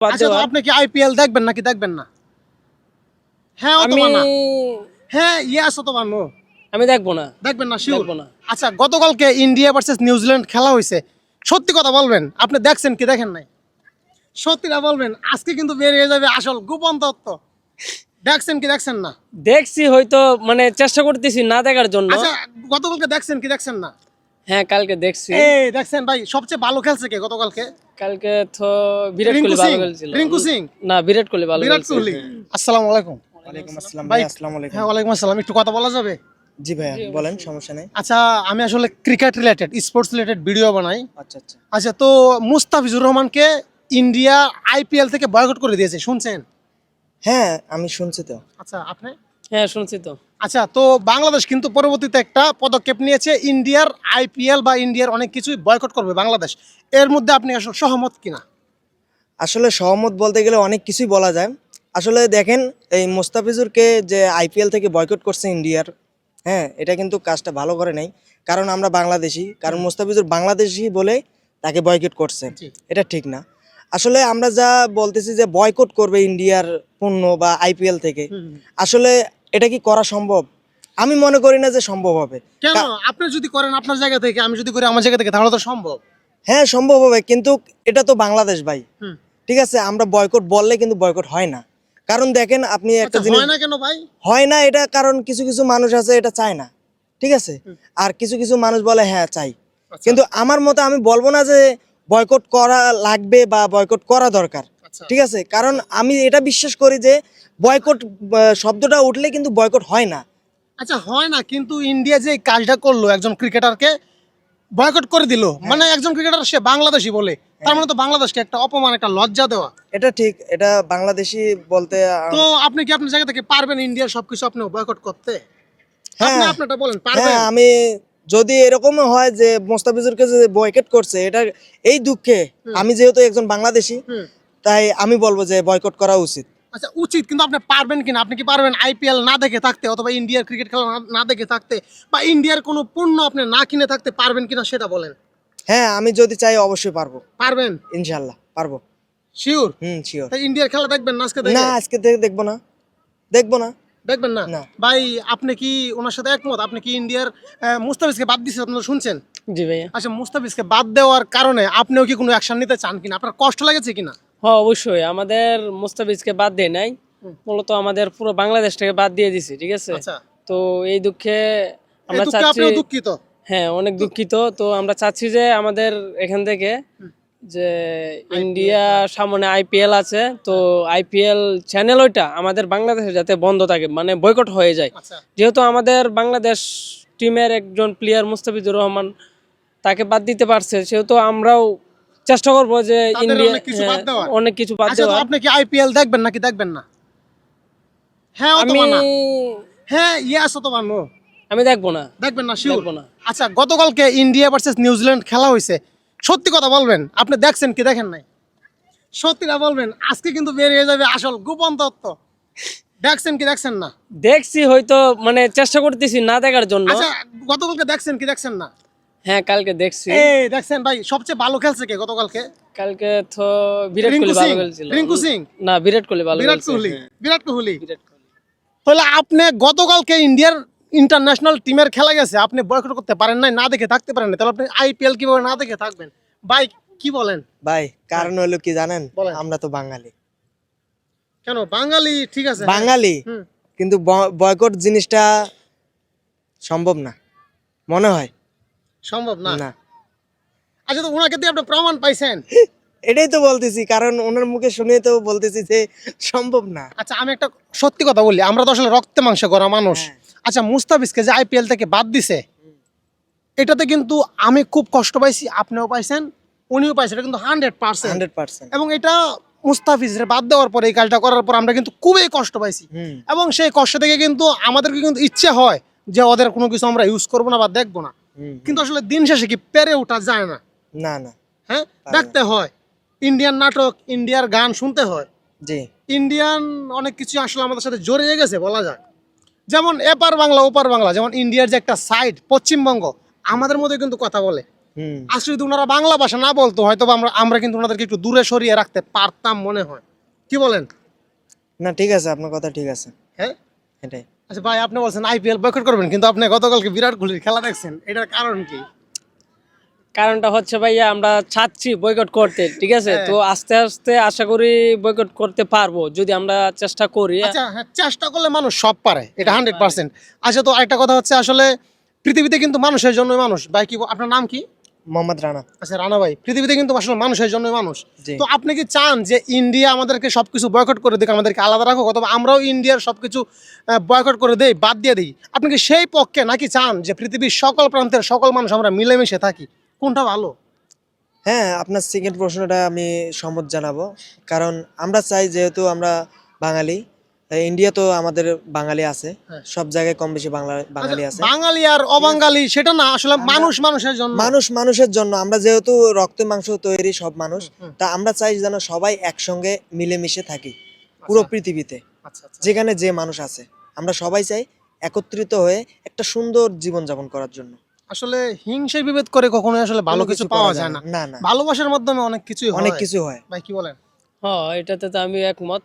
আচ্ছা তো আপনি কি আইপিএল দেখবেন নাকি দেখবেন না? হ্যাঁ আমি না হ্যাঁ ইয়েস আমি দেখব না। দেখবেন না শিওর না। আচ্ছা গতকালকে ইন্ডিয়া ভার্সেস নিউজিল্যান্ড খেলা হয়েছে। সত্যি কথা বলবেন আপনি দেখছেন কি দেখেন নাই? সত্যিটা বলবেন আজকে কিন্তু বেরিয়ে যাবে আসল গোপন তত্ত্ব দেখছেন কি দেখছেন না? দেখছি হয়তো মানে চেষ্টা করতেছি না দেখার জন্য। আচ্ছা গতকালকে দেখছেন কি দেখছেন না? হ্যাঁ কালকে দেখছি। এই দেখছেন ভাই সবচেয়ে ভালো খেলছে কে গতকালকে? কালকে তো বিরাট কোহলি ভালো খেলছিল। রিঙ্কু সিং। না বিরাট কোহলি ভালো বিরাট কোহলি। আসসালামু আলাইকুম। ওয়ালাইকুম আসসালাম ভাই আসসালামু আলাইকুম। হ্যাঁ ওয়ালাইকুম আসসালাম। একটু কথা বলা যাবে? জি ভাইয়া বলেন সমস্যা নেই। আচ্ছা আমি আসলে cricket related sports related video বানাই। আচ্ছা আচ্ছা। আচ্ছা তো মুস্তাফিজুর রহমানকে ইন্ডিয়া আইপিএল থেকে বয়কট করে দিয়েছে শুনছেন? হ্যাঁ আমি শুনছি তো। আচ্ছা আপনি? হ্যাঁ শুনছি তো। আচ্ছা তো বাংলাদেশ কিন্তু পরবর্তীতে একটা পদক্ষেপ নিয়েছে। ইন্ডিয়ার আইপিএল বা ইন্ডিয়ার অনেক কিছুই বয়কট করবে বাংলাদেশ। এর মধ্যে আপনি আসলে সহমত কিনা? আসলে সহমত বলতে গেলে অনেক কিছুই বলা যায়। আসলে দেখেন এই মোস্তাফিজুরকে যে আইপিএল থেকে বয়কট করছে ইন্ডিয়ার হ্যাঁ এটা কিন্তু কাজটা ভালো করে নাই। কারণ আমরা বাংলাদেশি কারণ মোস্তাফিজুর বাংলাদেশি বলে তাকে বয়কট করছে। এটা ঠিক না। আসলে আমরা যা বলতেছি যে বয়কট করবে ইন্ডিয়ার পণ্য বা আইপিএল থেকে আসলে এটা কি করা সম্ভব? আমি মনে করি না যে সম্ভব হবে। কেন? আপনি যদি করেন আপনার জায়গা থেকে আমি যদি করি আমার জায়গা থেকে তাহলে তো সম্ভব। হ্যাঁ সম্ভব হবে কিন্তু এটা তো বাংলাদেশ ভাই। ঠিক আছে আমরা বয়কট বললে কিন্তু বয়কট হয় না। কারণ দেখেন আপনি একটা আচ্ছা, জিনিস হয় না কেন ভাই? হয় না এটা কারণ কিছু কিছু মানুষ আছে এটা চায় না। ঠিক আছে? আর কিছু কিছু মানুষ বলে হ্যাঁ চাই। আচ্ছা। কিন্তু আমার মতে আমি বলব না যে বয়কট করা লাগবে বা বয়কট করা দরকার। ঠিক আছে? কারণ আমি এটা বিশ্বাস করি যে বয়কট শব্দটা উঠলে কিন্তু বয়কট হয় না। আচ্ছা হয় না কিন্তু ইন্ডিয়া যে কাজটা করল একজন ক্রিকেটারকে বয়কট করে দিল। মানে একজন ক্রিকেটার সে বাংলাদেশি বলে। তার মানে তো বাংলাদেশকে একটা অপমান একটা লজ্জা দেওয়া। এটা ঠিক এটা বাংলাদেশি বলতে তো আপনি কি আপনার জায়গা থেকে পারবেন ইন্ডিয়ার সবকিছু আপনি বয়কট করতে? আপনি হ্যাঁ। আপনারটা বলেন পারবেন? হ্যাঁ আমি যদি এরকম হয় যে মোস্তাফিজুরকে যে বয়কট করছে এটা এই দুঃখে আমি যেহেতু একজন বাংলাদেশি। তাই আমি বলব যে বয়কট করা উচিত। আচ্ছা উচিত কিন্তু আপনি পারবেন কিনা? আপনি কি পারবেন আইপিএল না দেখে থাকতে অথবা ইন্ডিয়ার ক্রিকেট খেলা না- দেখে থাকতে? বা ইন্ডিয়ার কোনো পণ্য আপনি না কিনে থাকতে পারবেন কিনা সেটা বলেন। হ্যাঁ আমি যদি চাই অবশ্যই পারব। পারবেন? ইনশাল্লাহ পারব। শিওর হুম শিওর তাই ইন্ডিয়ার খেলা দেখবেন না আজকে না আজকে দেখব না। দেখব না। দেখবেন না? না। ভাই আপনি কি ওনার সাথে একমত? আপনি কি ইন্ডিয়ার মুস্তাফিজকে বাদ দিচ্ছেন আপনারা শুনছেন? জি ভাইয়া। আচ্ছা মুস্তাফিজকে বাদ দেওয়ার কারণে আপনিও কি কোনো অ্যাকশন নিতে চান কিনা? আপনার কষ্ট লেগেছে কিনা? হ্যাঁ অবশ্যই। আমাদের মুস্তাফিজকে বাদ দিয়ে নাই। মূলত আমাদের পুরো বাংলাদেশটাকে বাদ দিয়ে দিছি ঠিক আছে? আচ্ছা। তো এই দুঃখে আমরা চাচ্ছি দুঃখিত? হ্যাঁ অনেক দুঃখিত। তো আমরা চাচ্ছি যে আমাদের এখান থেকে যে ইন্ডিয়া সামনে আইপিএল আছে তো আইপিএল চ্যানেল ওইটা আমাদের বাংলাদেশে যাতে বন্ধ থাকে মানে বয়কট হয়ে যায়। আচ্ছা। যেহেতু আমাদের বাংলাদেশ টিমের একজন প্লেয়ার মুস্তাফিজুর রহমান তাকে বাদ দিতে পারছে সেহেতু আমরাও চেষ্টা করব যে ইন্ডিয়া অনেক কিছু বাদ হ্যাঁ। অনেক কিছু বাদ আচ্ছা তো দেওয়া আপনি কি আইপিএল দেখবেন নাকি দেখবেন না? হ্যাঁ আমি হ্যাঁ ইয়েস অথবা নো আমি দেখব না। দেখবেন না? শিওর না। আচ্ছা গতকালকে ইন্ডিয়া ভার্সেস নিউজিল্যান্ড খেলা হয়েছে। সত্যি কথা বলবেন আপনি দেখছেন কি দেখেন নাই? সত্যিটা বলবেন আজকে কিন্তু বেরিয়ে যাবে আসল গোপন তত্ত্ব দেখছেন কি দেখছেন না? দেখছি হয়তো মানে চেষ্টা করতেছি না দেখার জন্য। আচ্ছা গতকালকে দেখছেন কি দেখছেন না? হ্যাঁ কালকে দেখছি। এই দেখছেন ভাই সবচেয়ে ভালো খেলছে কে গতকালকে? কালকে তো বিরাট কোহলি ভালো খেলছিল। রিঙ্কু সিং। না বিরাট কোহলি ভালো বিরাট কোহলি বিরাট কোহলি। তাহলে আপনি গতকালকে ইন্ডিয়ার ইন্টারন্যাশনাল টিমের খেলা গেছে আপনি বয়কট করতে পারেন নাই না দেখে থাকতে পারেন না তাহলে আপনি আইপিএল কীভাবে না দেখে থাকবেন? ভাই কি বলেন? ভাই কারণ হলো কি জানেন? বলেন। আমরা তো বাঙালি। কেন? বাঙালি ঠিক আছে। বাঙালি হুম। কিন্তু বয়কট জিনিসটা সম্ভব না। মনে হয়। সম্ভব না। না। আচ্ছা তো ওনাকে দিয়ে আপনি প্রমাণ পাইছেন? এটাই তো বলতেছি কারণ ওনার মুখে শুনে তো বলতেছি যে সম্ভব না। আচ্ছা আমি একটা সত্যি কথা বলি আমরা তো আসলে রক্তে মাংস করা মানুষ। হ্যাঁ। আচ্ছা মুস্তাফিজকে যে আইপিএল থেকে বাদ দিছে এটাতে কিন্তু আমি খুব কষ্ট পাইছি আপনিও পাইছেন উনিও পাইছেন এটা কিন্তু হান্ড্রেড পার্সেন্ট। Hundred percent. এবং এটা মুস্তাফিজের বাদ দেওয়ার পরে এই কাজটা করার পর আমরা কিন্তু খুবই কষ্ট পাইছি। এবং সেই কষ্ট থেকে কিন্তু আমাদেরকে কিন্তু ইচ্ছে হয় যে ওদের কোনো কিছু আমরা ইউজ করব না বা দেখব না। কিন্তু আসলে দিন শেষে কি পেরে ওঠা যায় না? না না। হ্যাঁ? দেখতে হয়। ইন্ডিয়ান নাটক ইন্ডিয়ার গান শুনতে হয়। জি। ইন্ডিয়ান অনেক কিছু আসলে আমাদের সাথে জড়িয়ে গেছে বলা যায়। যেমন এপার বাংলা ওপার বাংলা যেমন ইন্ডিয়ার যে একটা সাইড পশ্চিমবঙ্গ আমাদের মধ্যে কিন্তু কথা বলে। আসলে যদি ওনারা বাংলা ভাষা না বলতো হয়তো বা আমরা আমরা কিন্তু ওনাদেরকে একটু দূরে সরিয়ে রাখতে পারতাম মনে হয়। কি বলেন? না ঠিক আছে আপনার কথা ঠিক আছে। হ্যাঁ? এটাই। আচ্ছা ভাই আপনি বলছেন আইপিএল বয়কট করবেন কিন্তু আপনি গতকালকে বিরাট কোহলির খেলা দেখছেন। এটার কারণ কি? কারণটা হচ্ছে ভাইয়া আমরা চাচ্ছি বয়কট করতে ঠিক আছে? হ্যাঁ। তো আস্তে আস্তে আশা করি বয়কট করতে পারব যদি আমরা চেষ্টা করি। আচ্ছা হ্যাঁ, চেষ্টা করলে মানুষ সব পারে এটা হান্ড্রেড পার্সেন্ট আচ্ছা তো একটা কথা হচ্ছে আসলে পৃথিবীতে কিন্তু মানুষের জন্য মানুষ। ভাই কি আপনার নাম কি? মোহাম্মদ রানা। আচ্ছা রানা ভাই পৃথিবীতে কিন্তু আসলে মানুষের জন্য মানুষ। তো আপনি কি চান যে ইন্ডিয়া আমাদেরকে সবকিছু বয়কট করে দিক আমাদেরকে আলাদা রাখো অথবা আমরাও ইন্ডিয়ার সবকিছু বয়কট করে দেই বাদ দিয়ে দিই? আপনি কি সেই পক্ষে নাকি চান যে পৃথিবীর সকল প্রান্তের সকল মানুষ আমরা মিলেমিশে থাকি? কোনটা ভালো? হ্যাঁ আপনার সেকেন্ড প্রশ্নটা আমি সম্মত জানাব। কারণ আমরা চাই যেহেতু আমরা বাঙালি ইন্ডিয়া তো আমাদের বাঙালি আছে। হ্যাঁ। সব জায়গায় কম বেশি বাংলা বাঙালি আছে। বাঙালি আর অবাঙালি সেটা না আসলে মানুষ মানুষের জন্য। মানুষ মানুষের জন্য। আমরা যেহেতু রক্ত মাংস তৈরি সব মানুষ তা আমরা চাই যেন সবাই একসঙ্গে মিলেমিশে থাকি পুরো আচ্ছা। পৃথিবীতে আচ্ছা আচ্ছা। যেখানে যে মানুষ আছে। আমরা সবাই চাই একত্রিত হয়ে একটা সুন্দর জীবন যাপন করার জন্য। আসলে হিংসে বিভেদ করে কখনো আসলে ভালো কিছু পাওয়া যায় না। না। না ভালোবাসার মাধ্যমে অনেক কিছুই অনেক কিছু হয়। ভাই কি বলেন? হ্যাঁ এটাতে তো আমি একমত।